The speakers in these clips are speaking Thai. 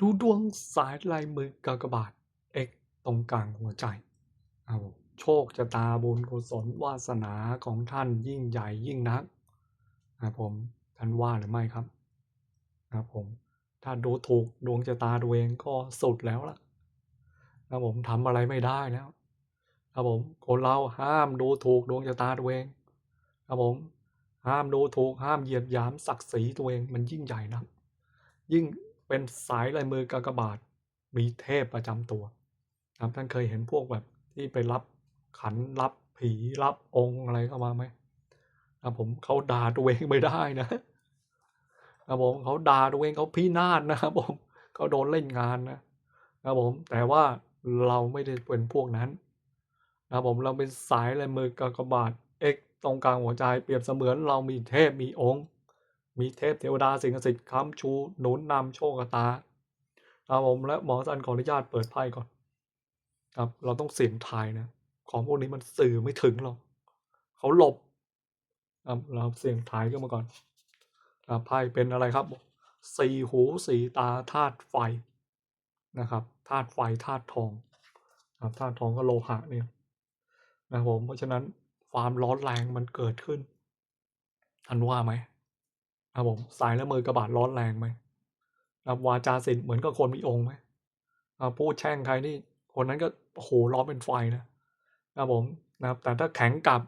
ดูดวงสายลายมือกากบาท X ตรงกลางหัวใจ เอาโชคชะตาบุญกุศลวาสนาของท่านยิ่งใหญ่ยิ่งนักนะผมท่านว่าหรือไม่ครับนะผมถ้าดูถูกดวงชะตาตัวเองก็สุดแล้วล่ะนะผมทำอะไรไม่ได้แล้วครับผมคนเราห้ามดูถูกดวงชะตาตัวเองครับผมห้ามดูถูกห้ามเหยียดหยามศักดิ์ศรีตัวเองมันยิ่งใหญ่นะยิ่ง เป็นสายลายมือกากบาท มีเทพประจำตัวครับท่านเคยเห็นพวกแบบที่ไปรับขันรับผีรับองค์อะไรเข้ามาไหมครับผมเขาด่าตัวเองไม่ได้นะครับผมเขาด่าตัวเองเขาพินาศนะครับผมเขาโดนเล่นงานนะครับผมแต่ว่าเราไม่ได้เป็นพวกนั้นนะผมเราเป็นสายลายมือกากบาทเอกตรงกลางหัวใจเปรียบเสมือนเรามีเทพมีองค์ มีเทพเทวดาสิงศักดิ์สิทธิ์ค้ำชูหนุนนำโชคชะตาครับผมและหมอสันขออนุญาตเปิดไพ่ก่อน ครับ เราต้องเสียงทายนะ ของพวกนี้มันสื่อไม่ถึงหรอกเขาหลบครับเราเสียงทายขึ้นมาก่อนครับไพ่เป็นอะไรครับสี่หูสี่ตาธาตุไฟนะครับธาตุไฟธาตุทองครับธาตุทองก็โลหะเนี่ยนะผมเพราะฉะนั้นความร้อนแรงมันเกิดขึ้นอันว่าไหม ครับผมสายและมือกระบาดร้อนแรงไหมครับวาจาสินเหมือนกับคนมีองค์ไหมครับพูดแช่งใครนี่คนนั้นก็โอ้โหร้อนเป็นไฟนะครับผมนะครับแต่ถ้าแข็งกลับ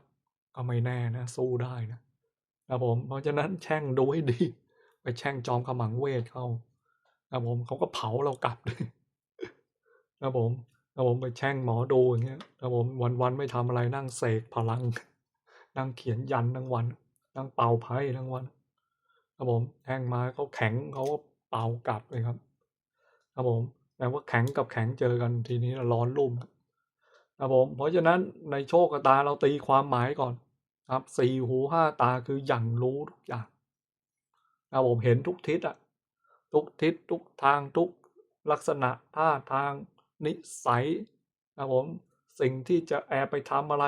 ก็ไม่แน่นะสู้ได้นะครับผมเพราะฉะนั้นแช่งดูให้ดี ไปแช่งจอมขมังเวทเขานะครับผมเขาก็เผาเรากลับเลยนะครับผมนะครับผมไปแช่งหมอดูอย่างเงี้ยนะครับผมวันๆไม่ทำอะไรนั่งเสกพลัง นั่งเขียนยันทั้งวัน นั่งเป่าไพ่ทั้งวัน ครับผมแช่งมาเขาแข็งเขาก็เป่ากลับเลยครับ ครับผมแต่ว่าแข็งกับแข็งเจอกันทีนี้ร้อนรุ่มครับผมเพราะฉะนั้นในโชคตาเราตีความหมายก่อน ครับสี่หูห้าตาคืออย่างรู้ทุกอย่างครับผมเห็นทุกทิศอะทุกทิศทุกทางทุกลักษณะท่าทางนิสัยครับผมสิ่งที่จะแอบไปทำอะไร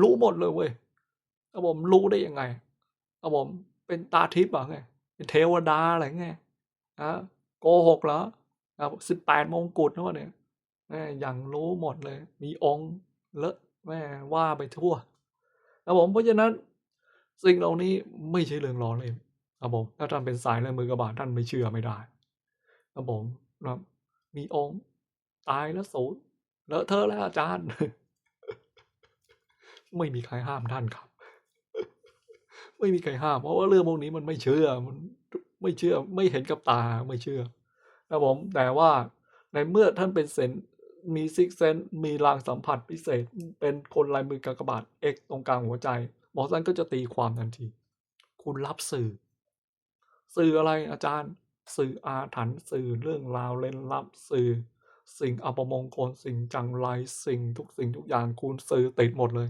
รู้หมดเลยเว้ยครับผมรู้ได้ยังไงครับผม เป็นตาทิพย์หรือไงเป็นเทวดาอะไรไงอะโกหกเหรอสิบแปดมงกุฎนะวะเนี่ยแม่อย่างรู้หมดเลย มีองค์เลอะแม่ว่าไปทั่วครับผมเพราะฉะนั้นสิ่งเหล่านี้ไม่ใช่เรื่องล้อเล่นครับผมถ้าท่านเป็นสายและมือกระบาดท่านไม่เชื่อไม่ได้ครับผมครับมีองค์ตายแล้วศูนย์เลอะเทอะแล้วอาจารย์ ไม่มีใครห้ามท่านครับ ไม่มีใครห้าม เพราะว่าเรื่องพวกนี้มันไม่เชื่อมันไม่เชื่อไม่เห็นกับตาไม่เชื่อครับผมแต่ว่าในเมื่อท่านเป็นเซนมีซิกเซนมีรางสัมผัสพิเศษ เป็นคนลายมือกากบาทเอกตรงกลางหัวใจ หมอสันก็จะตีความทันที คุณรับสื่อ สื่ออะไรอาจารย์ สื่ออาถรรพ์สื่อเรื่องราวเล่นลับสื่อ สิ่งอัปมงคลสิ่งจังไรสิ่งทุกสิ่งทุกอย่างคุณสื่อติดหมดเลย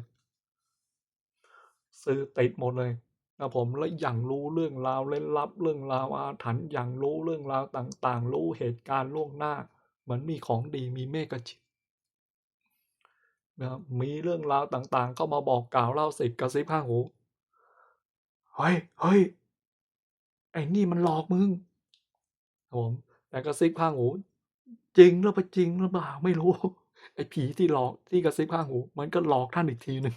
สื่อติดหมดเลย นะผมและอย่างรู้เรื่องราวเล่นลับเรื่องราวอาถรรพ์อย่างรู้เรื่องราวต่างๆ รู้เหตุการณ์ล่วงหน้าเหมือนมีของดีมีเมฆจิตนะมีเรื่องราวต่างๆเข้ามาบอกกล่าวเล่าสิกระซิบข้างหูเฮ้ยเฮ้ยไอ้นี่มันหลอกมึงผมแต่กระซิบข้างหู จริงหรือเปล่าจริงหรือเปล่าไม่รู้ ไอ้ผีที่หลอกที่กระซิบข้างหู มันก็หลอกท่านอีกทีหนึ่ง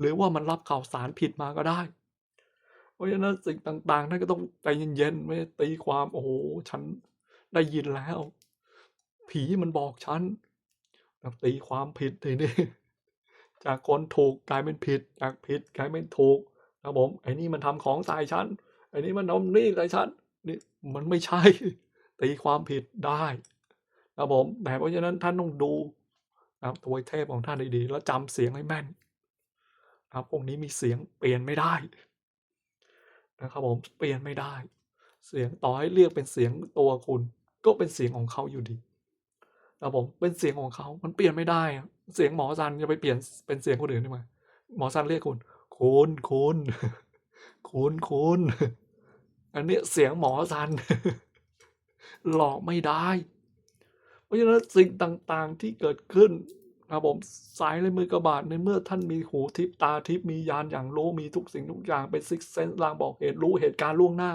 หรือว่ามันรับข่าวสารผิดมาก็ได้ เพราะฉะนั้นสิ่งต่างๆท่านก็ต้องใจเย็นๆไม่ตีความโอ้โหฉันได้ยินแล้ว ผีมันบอกฉันตีความผิดทีนี้จากคนถูกกลายเป็นผิด จากผิดกลายเป็นถูกนะผมไอ้นี่มันทำของใส่ฉันไอ้นี่มันทำนี่ใส่ฉันนี่มันไม่ใช่ ตีความผิดได้นะผมแต่เพราะฉะนั้นท่านต้องดูนะตัวเทพของท่านดีๆแล้วจำเสียงให้แม่น ครับพวกนี้มีเสียงเปลี่ยนไม่ได้นะครับผมเปลี่ยนไม่ได้ เสียงต่อให้เรียกเป็นเสียงตัวคุณ ก็เป็นเสียงของเขาอยู่ดีนะผมเป็นเสียงของเขา มันเปลี่ยนไม่ได้ เสียงหมอซันจะไปเปลี่ยนเป็นเสียงคนอื่นได้ไหมหมอซันเรียกคุณคุณคุณคุณคุณอันนี้เสียงหมอซัน หลอกไม่ได้ เพราะฉะนั้นสิ่งต่างๆที่เกิดขึ้น ครับผมสายเลยมือกระบาดในเมื่อท่านมีหูทิพตาทิพมียานอย่างรู้มีทุกสิ่งทุกอย่างเป็นซิกเซนส์ลางบอกเหตุรู้เหตุการณ์ล่วงหน้า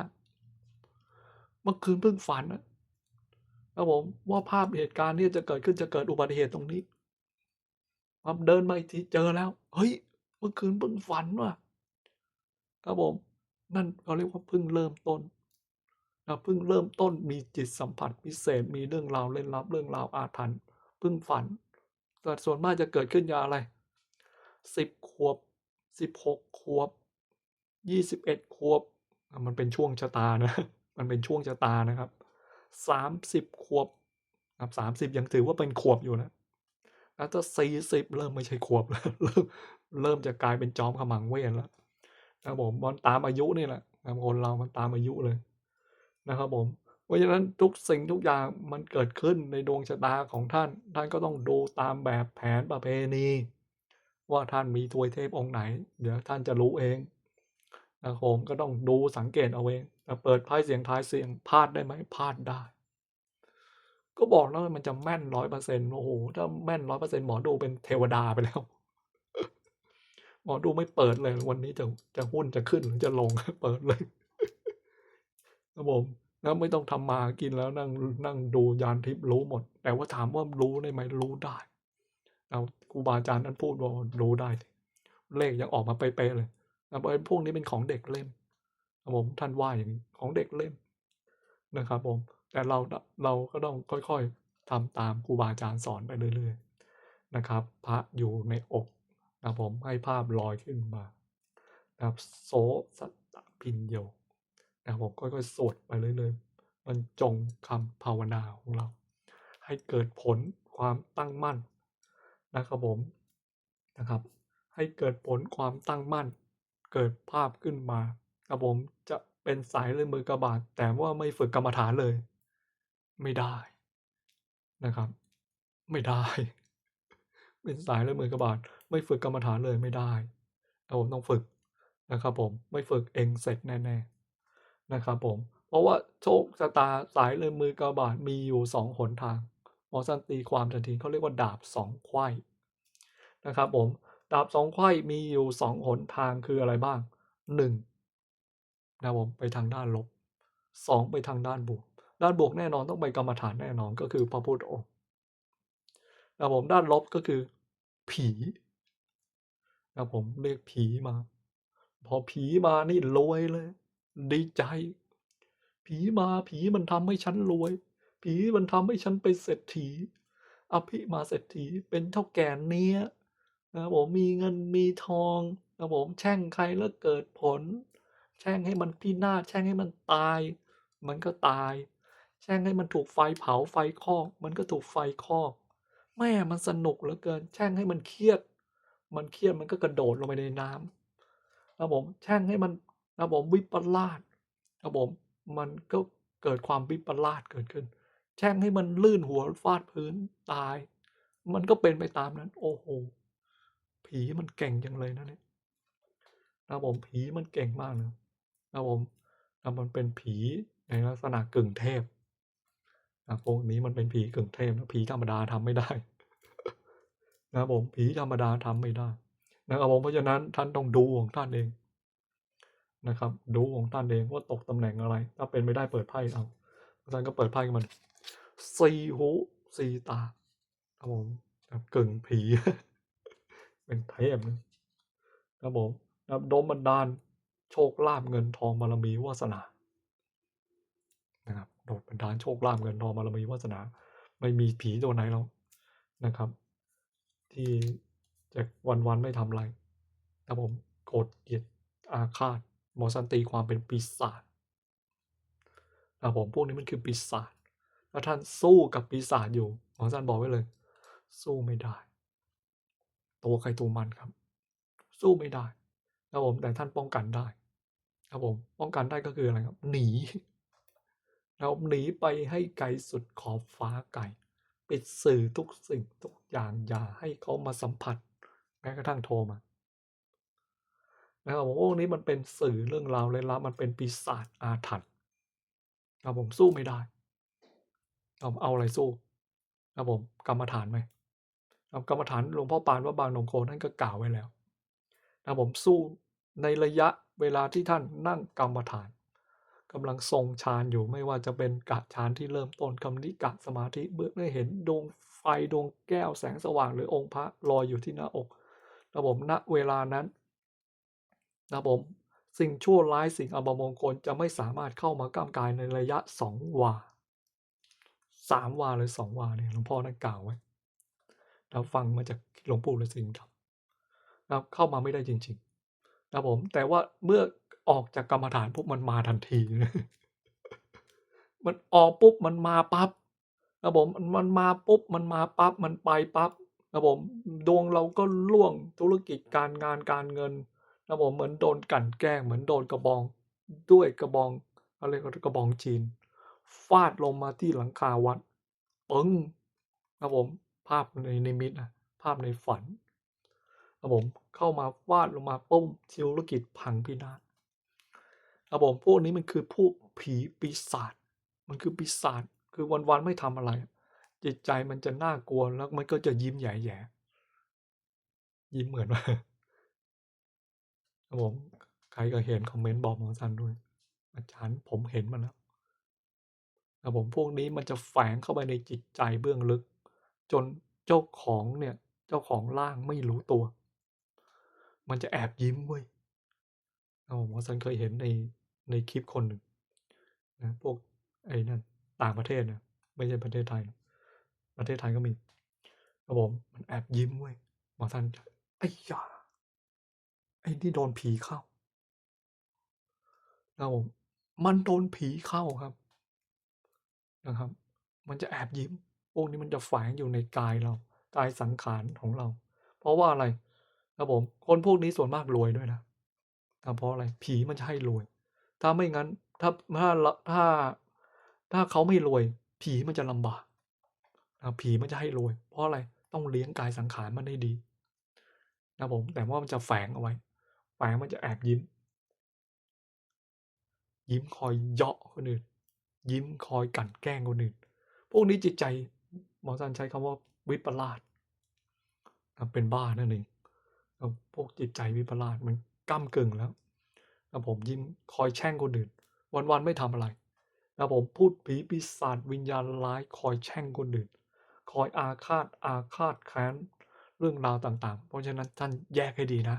เมื่อคืนเพิ่งฝันนะครับผมว่าภาพเหตุการณ์ที่จะเกิดขึ้นจะเกิดอุบัติเหตุตรงนี้ครับเดินมาอีกทีเจอแล้ว เฮ้ย เมื่อคืนเพิ่งฝันว่ะครับผมนั่นเขาเรียกว่าเพิ่งเริ่มต้นนะเพิ่งเริ่มต้นมีจิตสัมผัสพิเศษมีเรื่องราวเล่นลับเรื่องราวอาถรรพ์เพิ่งฝัน แต่ส่วนมากจะเกิดขึ้นยาอะไรสิบขวบสิบหกขวบยี่สิบเอ็ดขวบ มันเป็นช่วงชะตานะ มันเป็นช่วงชะตานะครับสามสิบขวบครับสามสิบยังถือว่าเป็นขวบอยู่นะแล้วถ้าสี่สิบเริ่มไม่ใช่ขวบแล้ว เริ่มเริ่มจะกลายเป็นจอมขมังเวทแล้วนะครับผมมันตามอายุนี่แหละนะคนเรามันตามอายุเลยนะครับผม เพราะฉะนั้นทุกสิ่งทุกอย่างมันเกิดขึ้นในดวงชะตาของท่าน ท่านก็ต้องดูตามแบบแผนประเพณี ว่าท่านมีทวยเทพองค์ไหน เดี๋ยวท่านจะรู้เองนะผมก็ต้องดูสังเกตเอาเองแต่เปิดไพ่เสียงทายเสียงพลาดได้ไหมพลาดได้ ก็บอกแล้วมันจะแม่นร้อยเปอร์เซ็นต์โอ้โหถ้าแม่นร้อยเปอร์เซ็นต์หมอดูเป็นเทวดาไปแล้วหมอดูไม่เปิดเลยวันนี้จะจะหุ้นจะขึ้นหรือจะลงเปิดเลยครับผม แล้วไม่ต้องทำมาหากินแล้วนั่งนั่งดูยานทิพย์รู้หมด แต่ว่าถามว่ารู้ได้ไหมรู้ได้เอาครูบาอาจารย์ท่านพูดว่ารู้ได้ เลขยังออกมาเป๊ะๆเลยนะเพราะพวกนี้เป็นของเด็กเล่นครับผมท่านว่าอย่างนี้ของเด็กเล่นนะครับผมแต่เราเราก็ต้องค่อยๆทำตามครูบาอาจารย์สอนไปเรื่อยๆนะครับ พระอยู่ในอกนะผมให้ภาพลอยขึ้นมานะครับโสสัตตพินโย นะครับผมค่อยๆสวดไปเรื่อยๆมันจงคำภาวนาของเรา ให้เกิดผลความตั้งมั่นนะครับผมนะครับ ให้เกิดผลความตั้งมั่น เกิดภาพขึ้นมาครับผมจะเป็นสายเลยมือกระบาดแต่ว่าไม่ฝึกกรรมฐานเลย ไม่ได้นะครับ ไม่ได้ เป็นสายเลยมือกระบาดไม่ฝึกกรรมฐานเลยไม่ได้ครับผมต้องฝึกนะครับผมไม่ฝึกเองเสร็จแน่ๆ นะครับผม เพราะว่าโชคชะตาสายเลยมือกระบาดมีอยู่สองหนทางหมอสันตีความทันทีเขาเรียกว่าดาบสองไขว้นะครับผมดาบสองไขว้มีอยู่สองหนทางคืออะไรบ้างหนึ่งนะครับผมไปทางด้านลบสองไปทางด้านบวก ด้านบวกแน่นอนต้องไปกรรมฐานแน่นอนก็คือพระพุทธองค์นะครับผมด้านลบก็คือ ผีนะครับผมเรียกผีมา พอผีมานี่รวยเลย ดีใจ ผีมาผีมันทำให้ฉันรวย ผีมันทำให้ฉันเป็นเศรษฐีอภิมาเศรษฐีเป็นเท่าแก่เนี้ยนะครับผมมีเงินมีทองนะครับผมแช่งใครแล้วเกิดผล แช่งให้มันพินาศแช่งให้มันตาย มันก็ตาย แช่งให้มันถูกไฟเผาไฟคอก มันก็ถูกไฟคอก แม่มันสนุกเหลือเกิน แช่งให้มันเครียด มันเครียดมันก็กระโดดลงไปในน้ำนะผมแช่งให้มัน นะผมวิปลาสนะผมมันก็เกิดความวิปลาสเกิดขึ้น แช่งให้มันลื่นหัวฟาดพื้นตาย มันก็เป็นไปตามนั้น โอ้โห ผีมันเก่งจังเลยนะเนี่ยนะผมผีมันเก่งมากเลยนะผมนะมันเป็นผีในลักษณะกึ่งเทพนะพวกนี้มันเป็นผีกึ่งเทพนะผีธรรมดาทำไม่ได้นะผมผีธรรมดาทำไม่ได้นะครับผมเพราะฉะนั้นท่านต้องดูของท่านเอง นะครับ ดูของท่านเองว่าตกตำแหน่งอะไร ถ้าเป็นไม่ได้เปิดไพ่เอาท่านก็เปิดไพ่กันมันสี่หูสี่ตาครับผมแบบกึ่งผี เป็นเทพนะครับผมนะครับโดมบันดาลโชคลาภเงินทองบารมีวาสนานะครับโดดบันดาลโชคลาภเงินทองบารมีวาสนา ไม่มีผีตัวไหนแล้วนะครับ ที่จะวันๆไม่ทำอะไรนะผมโกรธเกลียดอาฆาต หมอสันตีความเป็นปีศาจนะผมพวกนี้มันคือปีศาจถ้าท่านสู้กับปีศาจอยู่ หมอสันบอกไว้เลย สู้ไม่ได้ ตัวใครตัวมันครับ สู้ไม่ได้นะผมแต่ท่านป้องกันได้ครับผมป้องกันได้ก็คืออะไรครับ หนีเราหนีไปให้ไกลสุดขอบฟ้าไกลปิดสื่อทุกสิ่งทุกอย่างอย่าให้เขามาสัมผัส แม้กระทั่งโทรมา นะครับผมพวกนี้มันเป็นสื่อเรื่องราวเลยละมันเป็นปีศาจอาถรรพ์ครับผมสู้ไม่ได้เอาเอาอะไรสู้ครับผมกรรมฐานไหมครับกรรมฐานหลวงพ่อปานว่าบางหนองโคท่านก็กล่าวไว้แล้วนะครับผมสู้ในระยะเวลาที่ท่านนั่งกรรมฐานกำลังทรงฌานอยู่ไม่ว่าจะเป็นกะฌานที่เริ่มต้นกำนิกะสมาธิเมื่อได้เห็นดวงไฟดวงแก้วแสงสว่างหรือองค์พระลอยอยู่ที่หน้าอกนะผมณเวลานั้น นะผมสิ่งชั่วร้ายสิ่งอัปมงคลจะไม่สามารถเข้ามาก้ามกายในระยะสองวาสามวาหรือสองวาเนี่ยหลวงพ่อนั่นกล่าวไว้เราฟังมาจากหลวงปู่ฤาษีครับนะเข้ามาไม่ได้จริงๆนะผมแต่ว่าเมื่อออกจากกรรมฐานปุ๊บมันมาทันที มันออกปุ๊บมันมาปั๊บนะผมมันมันมาปุ๊บมันมาปั๊บมันไปปั๊บนะผมดวงเราก็ล่วงธุรกิจการงานการเงิน นะผมเหมือนโดนกั่นแกล้งเหมือนโดนกระบองด้วยกระบองอะไรก็กระบองจีน ฟาดลงมาที่หลังคาวัดปึ้งนะผมภาพในนิมิตนะภาพในฝันนะผมเข้ามาฟาดลงมาปุ้มธุรกิจพังพินาศนะผมพวกนี้มันคือพวกผีปีศาจมันคือปีศาจคือวันๆไม่ทำอะไร จิตใจมันจะน่ากลัวแล้วมันก็จะยิ้มแย่ๆยิ้มเหมือนว่า ครับผมใครก็เห็นคอมเมนต์บอกหมอซันด้วย อาจารย์ผมเห็นมันแล้วครับผมพวกนี้มันจะแฝงเข้าไปในจิตใจเบื้องลึก จนเจ้าของเนี่ยเจ้าของร่างไม่รู้ตัว มันจะแอบยิ้มเว้ยครับผมหมอซันเคยเห็นในในคลิปคนหนึ่งนะพวกไอ้นั่นต่างประเทศนะไม่ใช่ประเทศไทยนะประเทศไทยก็มีครับผมมันแอบยิ้มเว้ยหมอซันไอ้ยา ไอ้นี่โดนผีเข้านะครับผมมันโดนผีเข้าครับนะครับ มันจะแอบยิ้มพวกนี้มันจะแฝงอยู่ในกายเรากายสังขารของเรา เพราะว่าอะไรครับผมคนพวกนี้ส่วนมากรวยด้วยนะนะเพราะอะไรผีมันจะให้รวย ถ้าไม่งั้นถ้าถ้าถ้าถ้าเขาไม่รวย ผีมันจะลำบากนะผีมันจะให้รวย เพราะอะไรต้องเลี้ยงกายสังขารมันได้ดีนะผมแต่ว่ามันจะแฝงเอาไว้ แฝงมันจะแอบยิ้ม ยิ้มคอยเยาะคนอื่น ยิ้มคอยกั่นแกล้งคนอื่น พวกนี้จิตใจหมอซันใช้คำว่าวิปลาสเป็นบ้านั่นเองพวกจิตใจวิปลาสมันก้ากึ่งแล้วนะผมยิ้มคอยแช่งคนอื่น วันๆไม่ทำอะไรนะผมพูดผีปีศาจวิญญาณร้ายคอยแช่งคนอื่น คอยอาฆาตอาฆาตแค้นเรื่องราวต่างๆ เพราะฉะนั้นท่านแยกให้ดีนะ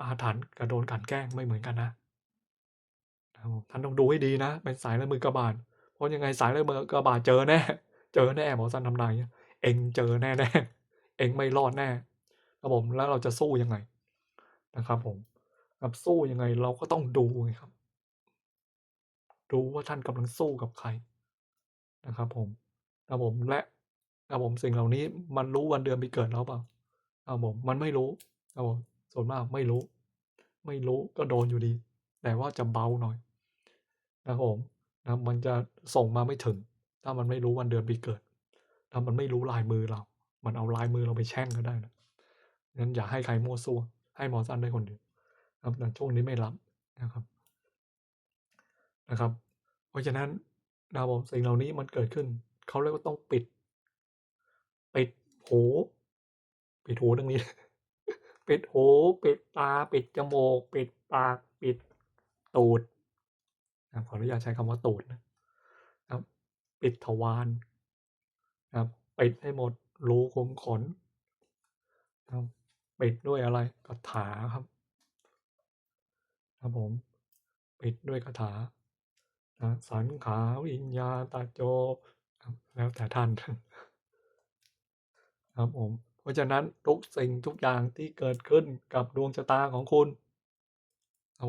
อาถรรพ์กับโดนกันแกล้งไม่เหมือนกันนะท่านต้องดูให้ดีนะ เป็นสายลายมือกระบาดเพราะยังไงสายลายมือกระบาดเจอแน่ เจอแน่หมอซันทำนายเองเจอแน่แน่เองไม่รอดแน่ครับผมแล้วเราจะสู้ยังไงนะครับ ผมครับสู้ยังไงเราก็ต้องดูไงครับ ดูว่าท่านกำลังสู้กับใครนะครับ ผมครับผมและนะครับผมสิ่งเหล่านี้มันรู้วันเดือนปีเกิดเราเปล่าครับผมมันไม่รู้ครับผม ส่วนมากไม่รู้ ไม่รู้ก็โดนอยู่ดี แต่ว่าจะเบาหน่อยนะครับผมนะมันจะส่งมาไม่ถึง ถ้ามันไม่รู้วันเดือนปีเกิด ถ้ามันไม่รู้ลายมือเรา มันเอาลายมือเราไปแช่งก็ได้นะงั้นอย่าให้ใครมั่วซั่ว ให้หมอซันได้คนเดียวครับแต่ช่วงนี้ไม่รับนะครับนะครับ เพราะฉะนั้นนะครับผมสิ่งเหล่านี้มันเกิดขึ้น เขาเรียกว่าต้องปิด ปิดหู ปิดหูตรงนี้ ปิดหูปิดตา ปิดจมูก ปิดปาก ปิดตูดนะขออนุญาตใช้คำว่าตูดนะครับ ปิดทวารนะครับปิดให้หมดรูขุมขนนะครับปิดด้วยอะไรคาถาครับครับผม ปิดด้วยคาถานะสันขาวิญญาตาโจครับแล้วแต่ท่านครับผม เพราะฉะนั้นทุกสิ่งทุกอย่างที่เกิดขึ้นกับดวงชะตาของคุณ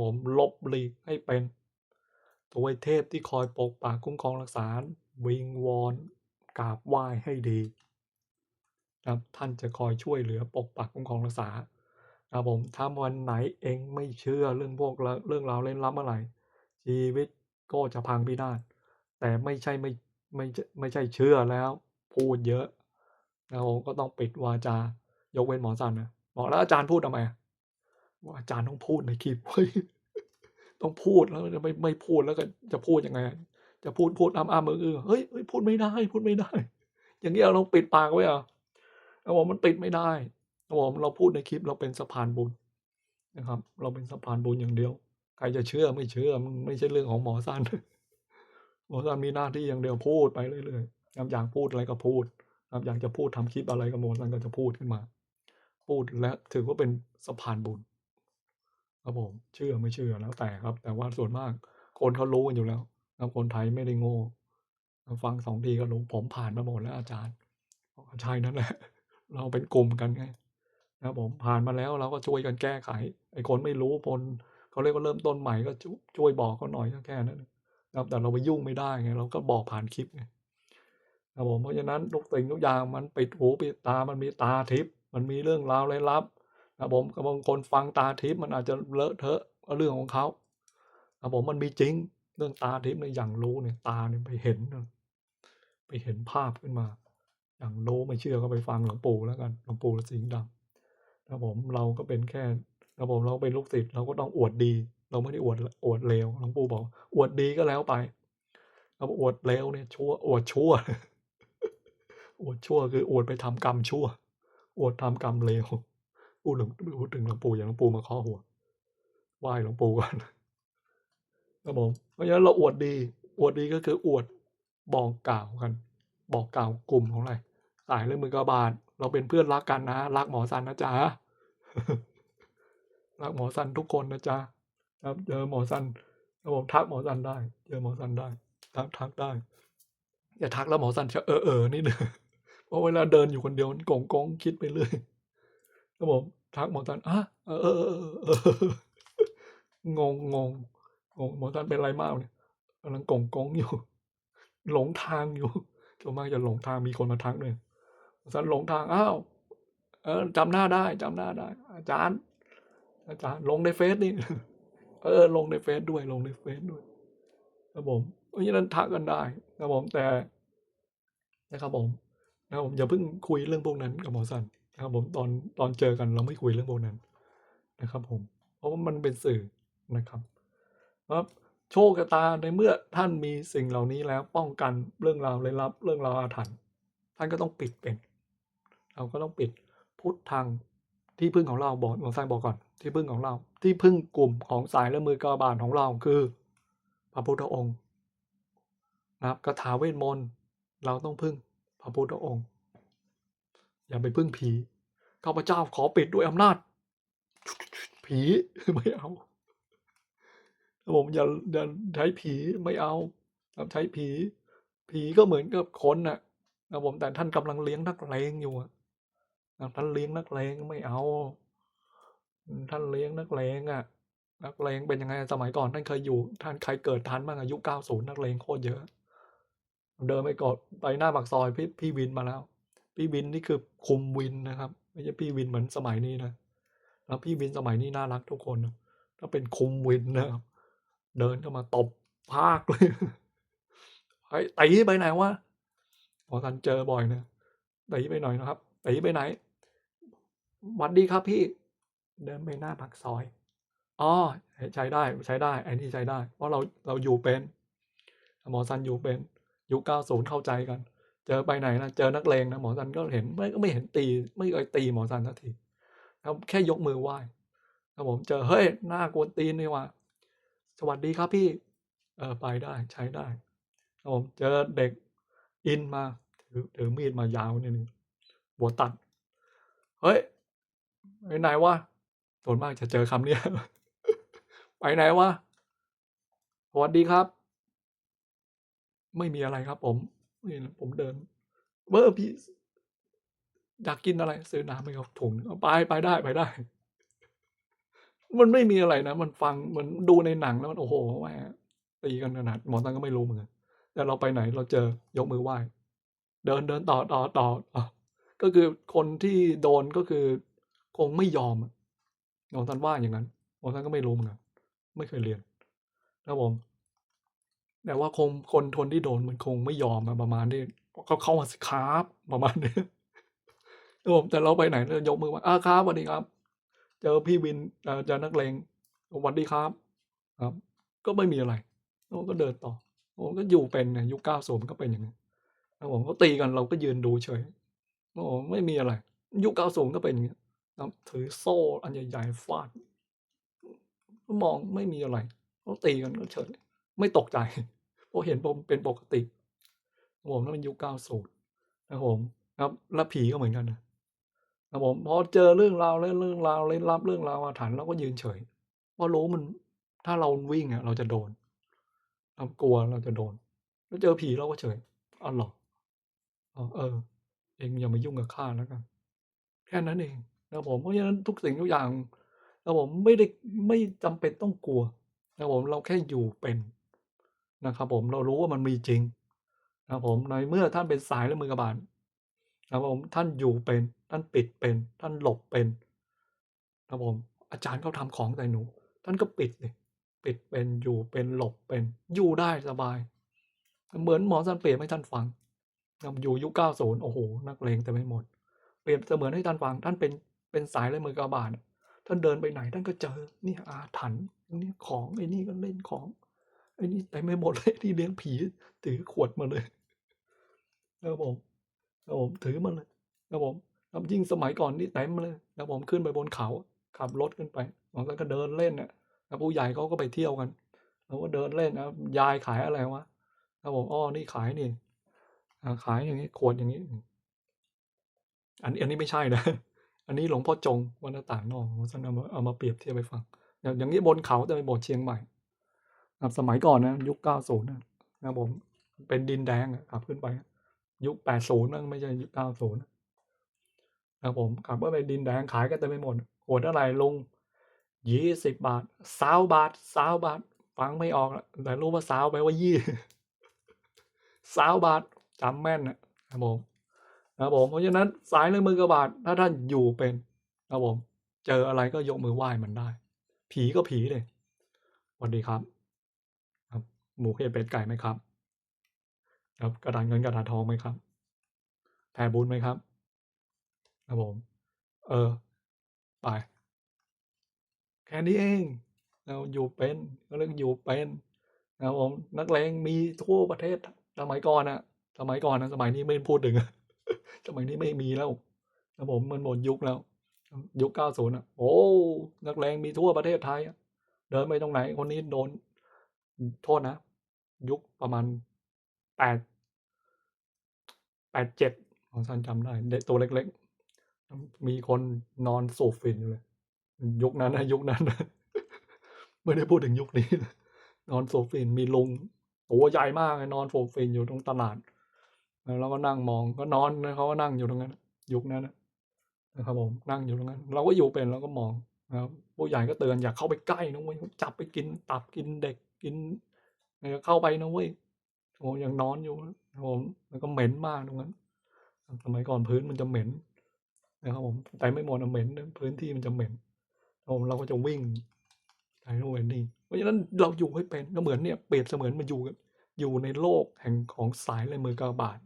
ผมลบหลีกให้เป็น ตัวเทพที่คอยปกปักคุ้มครองรักษาวิงวอนกราบไหว้ให้ดีครับท่านจะคอยช่วยเหลือปกปักคุ้มครองรักษาครับผมถ้าวันไหนเองไม่เชื่อเรื่องพวกเรื่องราวเล่นลับเมื่อไหร่ชีวิตก็จะพังพินาศแต่ไม่ใช่ไม่ไม่ไม่ใช่เชื่อแล้ว พูดเยอะ นะครับก็ต้องปิดวาจายกเว้นหมอซันนะบอกแล้วอาจารย์พูดทำไมว่าอาจารย์ต้องพูดในคลิปเฮ้ยต้องพูดแล้วจะไม่ไม่พูดแล้วก็จะพูดยังไง จะพูดพูดอ้ำๆอึ้งๆเฮ้ยเฮ้ยพูดไม่ได้ พูดไม่ได้ อย่างเงี้เราปิดปากไว้เหรอครับผมมันปิดไม่ได้ครับผมเราพูดในคลิปเราเป็นสะพานบุญนะครับ เราเป็นสะพานบุญอย่างเดียว ใครจะเชื่อไม่เชื่อมันไม่ใช่เรื่องของหมอสันหมอสันมีหน้าที่อย่างเดียวพูดไปเรื่อยๆอยากพูดอะไรก็พูด ครับอยากจะพูดทำคลิปอะไรก็หมอสั้นก็จะพูดขึ้นมา พูดและถือว่าเป็นสะพานบุญครับผมเชื่อไม่เชื่อแล้วแต่ครับ แต่ว่าส่วนมากคนเขารู้กันอยู่แล้วครับคนไทยไม่ได้โง่ฟังสองทีก็รู้ผมผ่านมาหมดแล้วอาจารย์ใช่นั่นแหละเราเป็นกลุ่มกันไงนะครับผมผ่านมาแล้วเราก็ช่วยกันแก้ไข ไอ้คนไม่รู้คนเขาเรียกว่าเริ่มต้นใหม่ก็ช่วยช่วยบอกเขาหน่อยก็แค่นั้นนะครับแต่เราไปยุ่งไม่ได้ไงเราก็บอกผ่านคลิปไง ครับผมเพราะฉะนั้นทุกสิ่งทุกอย่างมันปิดหูปิดตามันมีตาทิพย์มันมีเรื่องราวลี้ลับนะครับผมบางคนฟังตาทิพย์มันอาจจะเลอะเทอะเรื่องของเขาครับผมมันมีจริงเรื่องตาทิพย์ในยอย่างรู้เนี่ยตาเนี่ยไปเห็นนะไปเห็นภาพขึ้นมา อย่างรู้ไม่เชื่อก็ไปฟังหลวงปู่แล้วกันหลวงปู่ฤาษีดำครับผมเราก็เป็นแค่ครับผมเราเป็นลูกศิษย์เราก็ต้องอวดดี เราไม่ได้อวดอวดเลวหลวงปู่บอกอวดดีก็แล้วไปครับอวดเลวเนี่ยชั่วอวดชั่ว อวดชั่วคืออวดไปทำกรรมชั่ว อวดทำกรรมเลวพูดถึงพูดถึงหลวงปู่อย่างหลวงปู่มาข้อหัวไหว้หลวงปู่ก่อนครับผมเพราะฉะนั้นเราอวดดี อวดดีก็คืออวดบอกกล่าวกัน บอกกล่าวกลุ่มของอะไรสายเรื่องมือกระบาดเราเป็นเพื่อนรักกันนะรักหมอสันนะจ๊ะรักหมอสันทุกคนนะจ๊ะครับเจอหมอสันครับผมทักหมอสันได้ เจอหมอสันได้ทักทักได้อย่าทักแล้วหมอสันจะเออเออนี่เนอะ ราะเวลาเดินอยู่คนเดียวกงกงคิดไปเรื่อยครับผมทักหมอสันอะเออเออเอองงงงงงหมอสันเป็นไรมากเนี่ยกำลังกงกงอยู่ หลงทางอยู่ส่วนมากจะหลงทางมีคนมาทักเลยหมอสันหลงทางอ้าวเออจำหน้าได้จำหน้าได้ อาจารย์ อาจารย์ลงในเฟซนี่เออ ลงในเฟซด้วย ลงในเฟซด้วยครับผมเพราะฉะนั้นทักกันได้ครับผมแต่นะครับผม นะครับผมอย่าเพิ่งคุยเรื่องพวกนั้นกับหมอสันนะครับผมตอนตอนเจอกันเราไม่คุยเรื่องพวกนั้นนะครับ ผม เพราะว่ามันเป็นสื่อนะครับครับโชคชะตาในเมื่อท่านมีสิ่งเหล่านี้แล้วป้องกันเรื่องราวเลยลับเรื่องราวอาถรรพ์ท่านก็ต้องปิดเป็น เราก็ต้องปิดพุทธทางที่พึ่งของเราบอกหลวงสายบอกก่อนที่พึ่งของเรา ที่พึ่งกลุ่มของสายและมือกบาลของเราคือพระพุทธองค์นะครับคาถาเวทมนต์เราต้องพึ่ง ระพุทธองค์ อย่าไปพึ่งผีข้าพเจ้าขอปิดด้วยอำนาจ ผีไม่เอาผมอย่าอย่าใช้ผีไม่เอาครับใช้ผี ผีก็เหมือนกับคนน่ะนะผมแต่ท่านกำลังเลี้ยงนักเลงอยู่อะนะท่านเลี้ยงนักเลงไม่เอา ท่านเลี้ยงนักเลงอะ นักเลงเป็นยังไงสมัยก่อนท่านเคยอยู่ ท่านใครเกิดทันบ้างอายุเก้าศูนย์นักเลงโคตรเยอะ เดินไปกดไปหน้าปากซอยพี่พี่วินมาแล้ว พี่วินนี่คือคุมวินนะครับ ไม่ใช่พี่วินเหมือนสมัยนี้นะแล้วพี่วินสมัยนี้น่ารักทุกคนนะถ้าเป็นคุมวินนะครับ เดินเข้ามาตบภาคเลยเฮ้ตีไปไหนวะหมอทันเจอบ่อยนะตีไปหน่อยนะครับตีไปไหนหวัดดีครับพี่ เดินไปหน้าปากซอยอ๋อใช้ได้ใช้ได้ไอ้นี่ใช้ได้ เพราะเราเราอยู่เป็นหมอซันอยู่เป็น ยุคเก้าศูนย์เข้าใจกัน เจอไปไหนนะเจอนักเลงนะหมอซันก็เห็นไม่ก็ไม่เห็นตี ไม่เคยตีหมอซันสักทีครับแค่ยกมือไหว้ครับผมเจอเฮ้ยหน้ากวนตีนนี่ว่าสวัสดีครับพี่เออไปได้ใช้ได้ครับผมเจอเด็กอินมาถือถือมีดมายาวนิดนึงหัวตัด เฮ้ยไปไหนวะส่วนมากจะเจอคำเนี้ยไปไหนวะสวัสดีครับ ไม่มีอะไรครับ ผมนี่ผมเดินเบอร์พี่อยากกินอะไร ซื้อน้ำให้เขาถุงเอาไปไปได้ไปได้ มันไม่มีอะไรนะ มันฟังเหมือนดูในหนังแล้วมันโอ้โหแหมตีกันขนาดหมอตังก็ไม่รู้เหมือนกันแต่เราไปไหนเราเจอยกมือไหว้เดินเดินต่อต่อต่อตอก็คือคนที่โดนก็คือ คงไม่ยอมหมอตันว่าอย่างนั้นหมอตันก็ไม่รู้เหมือนกันไม่เคยเรียนนะผม แต่ว่าคงคนทนที่โดนมันคงไม่ยอมอะประมาณนี้เขาเข้ามาสิครับประมาณนี้ผมแต่เราไปไหนเรายกมือว่าอ้าครับสวัสดีครับ เจอพี่วินเจอนักเลงสวัสดีครับ ครับ ก็ไม่มีอะไรเราก็เดินต่อผมก็อยู่เป็นยุคเก้าศูนย์ก็เป็นอย่างนี้นแล้วผมก็ตีกันเราก็ยืนดูเฉยโอ้ไม่มีอะไร ยุคเก้าศูนย์ก็เป็นอย่างนี้ครับถือโซ่อันใหญ่ๆฟาดมองไม่มีอะไรเขาตีกันก็เฉยไม่ตกใจ เพราะเห็นผมเป็นปกติครับผมนั่นเป็นยุคเก้าสูตรนะผมครับแล้วผีก็เหมือนกันนะครับผมพอเจอเรื่องราวเรื่องราวเล่นลับเรื่องราวอาถรรพ์เราก็ยืนเฉยเพราะรู้มัน ถ้าเราวิ่งอะ เราจะโดนเรากลัวเราจะโดนแล้วเจอผีเราก็เฉยอ๋อเหรอเออ เองอย่ามายุ่งกับข้าแล้วกันแค่นั้นเองนะผมเพราะฉะนั้นทุกสิ่งทุกอย่างนะผมไม่ได้ไม่จำเป็นต้องกลัวนะผมเราแค่อยู่เป็น นะครับผมเรารู้ว่ามันมีจริงนะครับผมในเมื่อท่านเป็นสายและมือกระบาลนะครับผมท่านอยู่เป็นท่านปิดเป็น ท่านหลบเป็นนะครับผมอาจารย์เขาทำของใส่หนู ท่านก็ปิดเลยปิดเป็นอยู่เป็นหลบเป็น อยู่ได้สบาย เหมือนหมอสันเปรียบให้ท่านฟังนะครับอยู่ยุคเก้าศูนย์โอ้โห นักเลงแต่ไม่หมด เปรียบเสมือนให้ท่านฟัง ท่านเป็นเป็นสายและมือกระบาลท่านเดินไปไหนท่านก็เจอเนี่ยอาถรรพ์นี่ของไอ้นี่ก็เล่นของ ไอ้นี่แต่ไม่หมดเลยที่เลี้ยงผีถือขวดมาเลยนะครับผมนะครับผมถือมาเลยนะครับผมครับยิ่งสมัยก่อนนี่เต็มเลยนะครับผมขึ้นไปบนเขา ขับรถขึ้นไปบางคนก็เดินเล่นน่ะแล้วผู้ใหญ่เขาก็ไปเที่ยวกันแล้วก็เดินเล่นนะยายขายอะไรวะครับผมอ้อนี่ขายนี่ขายอย่างนี้ขวดอย่างนี้ อันอันนี้ไม่ใช่นะอันนี้หลวงพ่อจงวันต่างนอกผมจะเอามาเอามาเปรียบเทียบไปฟังอย่างนี้บนเขาจะไปโบสถ์เชียงใหม่ ครับสมัยก่อนนะยุคเก้าศูนย์นะครับผมเป็นดินแดงขับขึ้นไป ยุคแปดศูนย์นะไม่ใช่ยุคเก้าศูนย์นะครับผมขับก็ไปดินแดงขายกันเต็มไปหมดขวดอะไรลงยี่สิบบาทสาวบาทสาวบาท ฟังไม่ออกแต่รู้ว่าสาวแปลว่ายี่สาวบาทจำแม่นนะครับผมนะครับผมเพราะฉะนั้นสายเลยมือกระบาดถ้าท่านอยู่เป็นนะครับผม เจออะไรก็ยกมือไหว้มันได้ ผีก็ผีเลยสวัสดีครับ หมูเห็ดเป็ดไก่ไหมครับครับกระดานเงินกระดาษทองไหมครับแผ่บุญไหมครับครับผมเออไปแค่นี้เองเราอยู่เป็นเรื่องอยู่เป็นนะผมนักเลงมีทั่วประเทศสมัยก่อนอะสมัยก่อนนะสมัยนี้ไม่พูดถึงสมัยนี้ไม่มีแล้วนะผมมันหมดยุคแล้ว ยุคเก้าศูนย์อะโอ้นักเลงมีทั่วประเทศไทยอะเดินไปตรงไหนคนนี้โดนโทษนะ ยุคประมาณแปดแปดเจ็ดของฉันจำได้เด็กตัวเล็กๆ มีคนนอนสูบฟินอยู่เลย ยุคนั้นนะยุคนั้นนะไม่ได้พูดถึงยุคนี้ นอนโซฟินมีลุงตัวใหญ่มากเลยนอนโซฟินอยู่ตรงตลาด แล้วก็นั่งมองก็นอนเขาก็นั่งอยู่ตรงนั้น ยุคนั้นนะครับผมนั่งอยู่ตรงนั้น เราก็อยู่เป็นเราก็มองนะครับผู้ใหญ่ก็เตือนอย่าเข้าไปใกล้นะเว้ยจับไปกินตับกินเด็กกิน เข้าไปนะเว้ยโอ้ยังนอนอยู่ครับผมแล้วก็เหม็นมากตรงนั้น สมัยก่อนพื้นมันจะเหม็นนะครับผมแต่ไม่หมดอะเหม็นพื้นที่มันจะเหม็นผมเราก็จะวิ่งไปโน่นนี่เพราะฉะนั้นเราอยู่ให้เป็นก็เหมือนเนี่ยเปรียบเสมือนมันอยู่กับอยู่ในโลกแห่งของสายลายมือกระบาด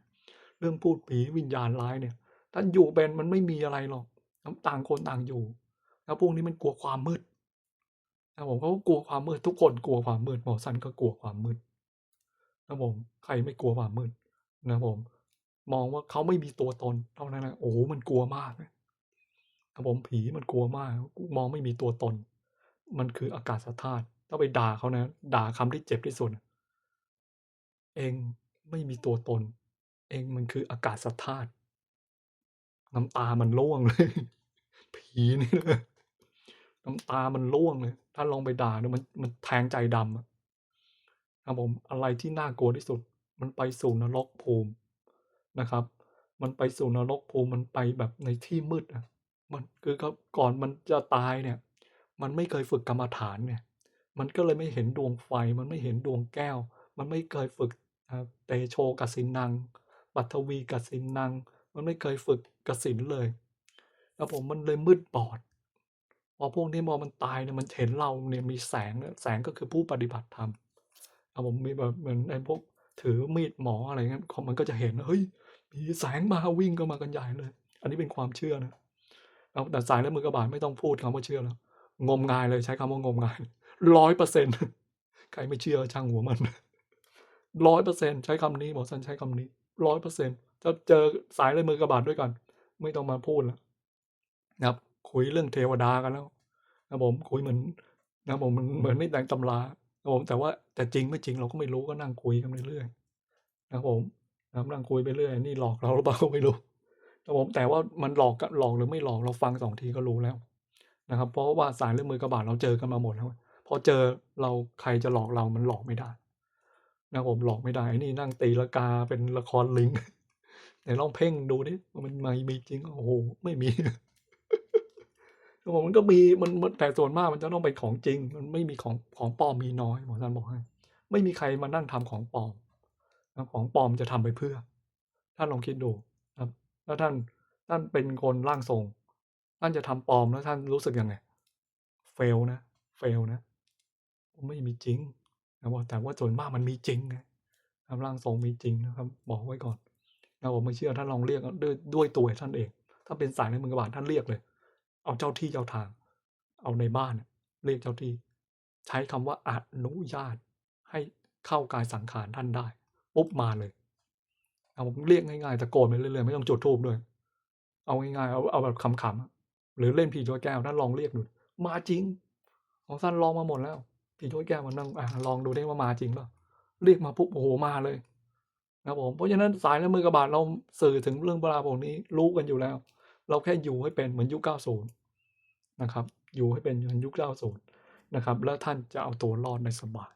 เรื่องพูดผีวิญญาณร้ายเนี่ยท่านอยู่เป็นมันไม่มีอะไรหรอกต่างคนต่างอยู่ แล้วพวกนี้มันกลัวความมืด นะผมเขาก็กลัวความมืดทุกคนกลัวความมืดหมอสันก็กลัวความมืดนะผมใครไม่กลัวความมืดนะผม มองว่าเขาไม่มีตัวตนเท่านั้นนะโอ้โหมันกลัวมากนะผมผีมันกลัวมาก มองไม่มีตัวตน มันคืออากาศธาตุถ้าไปด่าเขานะ ด่าคำที่เจ็บที่สุดเองไม่มีตัวตน เองมันคืออากาศธาตุน้ำตามันร่วงเลย ผีนี่เลย น้ำตามันร่วงเลย ถ้าลองไปด่าเนี่ยมันมันแทงใจดำอะครับผมอะไรที่น่ากลัวที่สุด มันไปสู่นรกภูมินะครับ มันไปสู่นรกภูมิมันไปแบบในที่มืดอะมันคือก่อนมันจะตายเนี่ย มันไม่เคยฝึกกรรมฐานเนี่ย มันก็เลยไม่เห็นดวงไฟ มันไม่เห็นดวงแก้ว มันไม่เคยฝึกเตโชกสินัง ปัทวีกสินัง มันไม่เคยฝึกกสินเลย แล้วผมมันเลยมืดบอด พอพวกนี้มอมันตายเนี่ยมันเห็นเราเนี่ยมีแสงแสงก็คือผู้ปฏิบัติธรรมเอาผมมีแบบเหมือนไอ้พวกถือมีดหมออะไรเงี้ยมันก็จะเห็นเฮ้ยมีแสงมาวิ่งก็มากันใหญ่เลย อันนี้เป็นความเชื่อนะเอาแต่สายและมือกระบาดไม่ต้องพูดคำว่าเชื่อแล้วงมงายเลยใช้คำว่างมงายร้อยเปอร์เซ็นต์ใครไม่เชื่อช่างหัวมันร้อยเปอร์เซ็นใช้คำนี้หมอสันใช้คำนี้ร้อยเปอร์เซ็นจะเจอสายเลยมือกระบาดด้วยกัน ไม่ต้องมาพูดแล้วนะครับ คุยเรื่องเทวดากันแล้วนะผมคุยเหมือนนะผมมันเหมือนไม่แต่งตำรานะผมแต่ว่าแต่จริงไม่จริงเราก็ไม่รู้ก็นั่งคุยกันเรื่อยๆนะผมนะนั่งคุยไปเรื่อยนี่หลอกเราหรือเปล่าก็ไม่รู้นะผมแต่ว่ามันหลอกกับหลอกหรือไม่หลอกเราฟังสองทีก็รู้แล้วนะครับ เพราะว่าสายเรื่องมือกระบาดเราเจอกันมาหมดแล้วพอเจอเราใครจะหลอกเรามันหลอกไม่ได้นะผมหลอกไม่ได้ไอ้นี่นั่งตีละกาเป็นละครลิงไหนลองเพ่งดูดิมันมีมีจริงโอ้โหไม่มี ครับผมมันก็มีมันมันแต่ส่วนมากมันจะต้องเป็นของจริง มันไม่มีของของปลอมมีน้อยหมอท่านบอกให้ไม่มีใครมานั่งทำของปลอมของปลอมจะทำไปเพื่อ ท่านลองคิดดูครับแล้วท่านท่านเป็นคนร่างทรง ท่านจะทำปลอมแล้วท่านรู้สึกยังไงเฟลนะเฟลนะไม่มีจริงนะว่าแต่ว่าส่วนมากมันมีจริงไงครับร่างทรงมีจริงนะครับ บอกไว้ก่อนนะผมไม่เชื่อท่านลองเรียกด้วยด้วยตัวท่านเอง ถ้าเป็นสายในมือกระบาดท่านเรียกเลย เอาเจ้าที่เจ้าทาง เอาในบ้านน่ะเรียกเจ้าที่ ใช้คำว่าอนุญาตให้เข้ากายสังขารท่านได้ปุ๊บมาเลย เอาผมเรียกง่ายๆตะโกนไปเรื่อยๆไม่ต้องจุดธูปด้วย เอาง่ายๆเอาเอาแบบขำๆหรือเล่นผีถ้วยแก้วท่านลองเรียกดูมาจริงของท่านลองมาหมดแล้วผีถ้วยแก้วมันนั่งอลองดูได้ว่ามาจริงเปล่าเรียกมาปุ๊บโอ้โหมาเลยนะผมเพราะฉะนั้นสายและมือกระบาดเราสื่อถึงเรื่องเวลาพวกนี้รู้กันอยู่แล้ว เราแค่อยู่ให้เป็นเหมือนยุค 90 นะครับ อยู่ให้เป็นเหมือนยุค 90 นะครับ แล้วท่านจะเอาตัวรอดในสบาย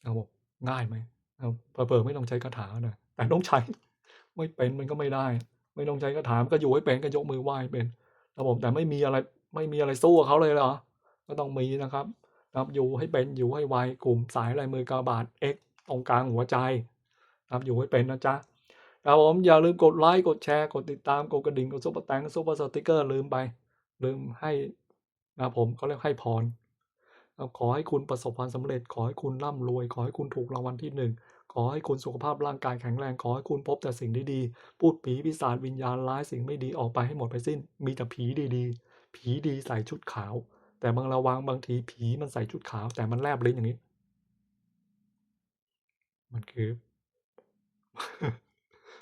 นะครับง่ายไหมนะครับเผลอไม่ต้องใช้คาถานะแต่ต้องใช้ไม่เป็นมันก็ไม่ได้ ไม่ต้องใช้คาถาก็อยู่ให้เป็นก็ยกมือไหว้เป็นนะครับแต่ไม่มีอะไรไม่มีอะไรสู้เขาเลยเหรอ ก็ต้องมีนะครับนะครับอยู่ให้เป็นอยู่ให้ไวกลุ่มสายลายมือกาบาท X ตรงกลางหัวใจนะครับอยู่ให้เป็นนะจ๊ะ ครับผมอย่าลืมกดไลค์กดแชร์กดติดตามกดกระดิ่งกดซุปเปอร์แตงซุปเปอร์สติกเกอร์ลืมไป ลืมให้นะครับผมเขาเรียกให้พรขอให้คุณประสบความสำเร็จ ขอให้คุณร่ำรวย ขอให้คุณถูกรางวัลที่หนึ่งขอให้คุณสุขภาพร่างกายแข็งแรง ขอให้คุณพบแต่สิ่งดีๆ พูดผีปีศาจวิญญาณร้ายสิ่งไม่ดีออกไปให้หมดไปสิ้น มีแต่ผีดีๆ ผีดีใส่ชุดขาว แต่บางระวังบางทีผีมันใส่ชุดขาว แต่มันแลบลิ้นอย่างนี้ มันคือ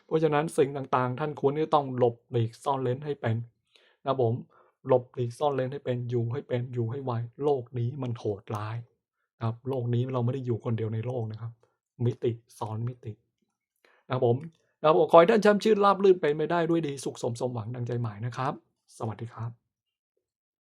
เพราะฉะนั้นสิ่งต่างๆ ท่านควรที่ต้องหลบหลีกซ่อนเลนให้เป็นนะผมหลบหลีกซ่อนเลนให้เป็นอยู่ให้เป็นอยู่ให้ไวโลกนี้มันโหดร้ายนะครับโลกนี้เราไม่ได้อยู่คนเดียวในโลกนะครับ มิติซ้อนมิตินะครับผมนะครับผมขอให้ท่านชมป์ชื่นราบรื่นเป็นไปได้ด้วยดีสุขสมสมหวังดังใจหมายนะครับ สวัสดีครับ